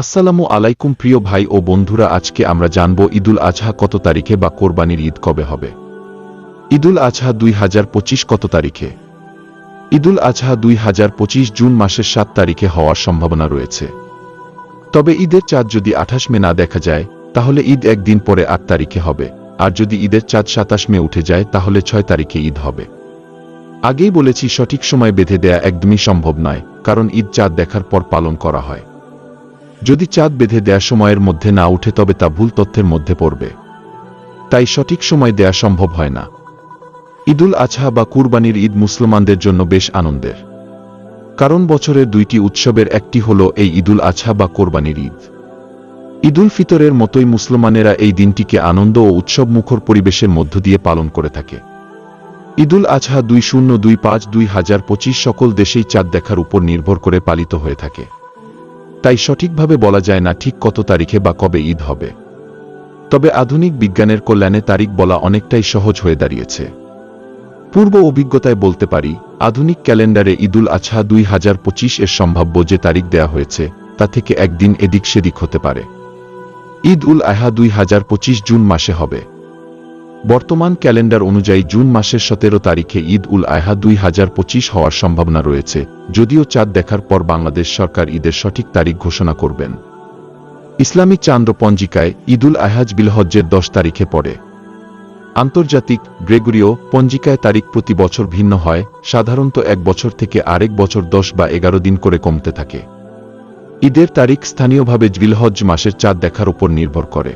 আসসালামু আলাইকুম প্রিয় ভাই ও বন্ধুরা, আজকে আমরা জানব ঈদুল আজহা কত তারিখে বা কোরবানির ঈদ কবে হবে। ঈদুল আজহা দুই হাজার পঁচিশ কত তারিখে? ঈদুল আজহা দুই হাজার পঁচিশ জুন মাসের সাত তারিখে হওয়ার সম্ভাবনা রয়েছে। তবে ঈদের চাঁদ যদি আঠাশ মে না দেখা যায়, তাহলে ঈদ একদিন পরে আট তারিখে হবে। আর যদি ঈদের চাঁদ সাতাশ মে উঠে যায়, তাহলে ছয় তারিখে ঈদ হবে। আগেই বলেছি, সঠিক সময় বেঁধে দেয়া একদমই সম্ভব নয়, কারণ ঈদ চাঁদ দেখার পর পালন করা হয়। যদি চাঁদ বেঁধে দেয়া সময়ের মধ্যে না উঠে তবে তা ভুল তথ্যের মধ্যে পড়বে। তাই সঠিক সময় দেয়া সম্ভব হয় না। ঈদুল আজহা বা কুরবানির ঈদ মুসলমানদের জন্য বেশ আনন্দের। কারণ বছরের দুইটি উৎসবের একটি হল এই ঈদুল আজহা বা কোরবানির ঈদ। ঈদুল ফিতরের মতোই মুসলমানেরা এই দিনটিকে আনন্দ ও উৎসব মুখর পরিবেশের মধ্য দিয়ে পালন করে থাকে। ঈদুল আজহা দুই শূন্য দুই পাঁচ দুই হাজার পঁচিশ সকল দেশেই চাঁদ দেখার উপর নির্ভর করে পালিত হয়ে থাকে। তাই সঠিকভাবে বলা যায় না ঠিক কত তারিখে বা কবে ঈদ হবে। তবে আধুনিক বিজ্ঞানের কল্যাণে তারিখ বলা অনেকটাই সহজ হয়ে দাঁড়িয়েছে। পূর্ব অভিজ্ঞতায় বলতে পারি, আধুনিক ক্যালেন্ডারে ঈদুল আজহা দুই হাজার পঁচিশ এর সম্ভাব্য যে তারিখ দেয়া হয়েছে, তা থেকে একদিন এদিক সেদিক হতে পারে। ঈদ উল আহা দুই হাজার পঁচিশ জুন মাসে হবে। বর্তমান ক্যালেন্ডার অনুযায়ী জুন মাসের সতেরো তারিখে ঈদ উল আহা দুই হাজার পঁচিশ হওয়ার সম্ভাবনা রয়েছে, যদিও চাঁদ দেখার পর বাংলাদেশ সরকার ঈদের সঠিক তারিখ ঘোষণা করবেন। ইসলামী চান্দ্র পঞ্জিকায় ঈদুল আহাজ বিলহজ্জের দশ তারিখে পড়ে। আন্তর্জাতিক গ্রেগরীয় পঞ্জিকায় তারিখ প্রতি বছর ভিন্ন হয়, সাধারণত এক বছর থেকে আরেক বছর দশ বা এগারো দিন করে কমতে থাকে। ঈদের তারিখ স্থানীয়ভাবে জিলহজ্জ মাসের চাঁদ দেখার উপর নির্ভর করে।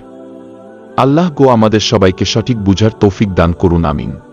আল্লাহ গো আমাদের সবাইকে সঠিক বুঝার তৌফিক দান করুন আমিন।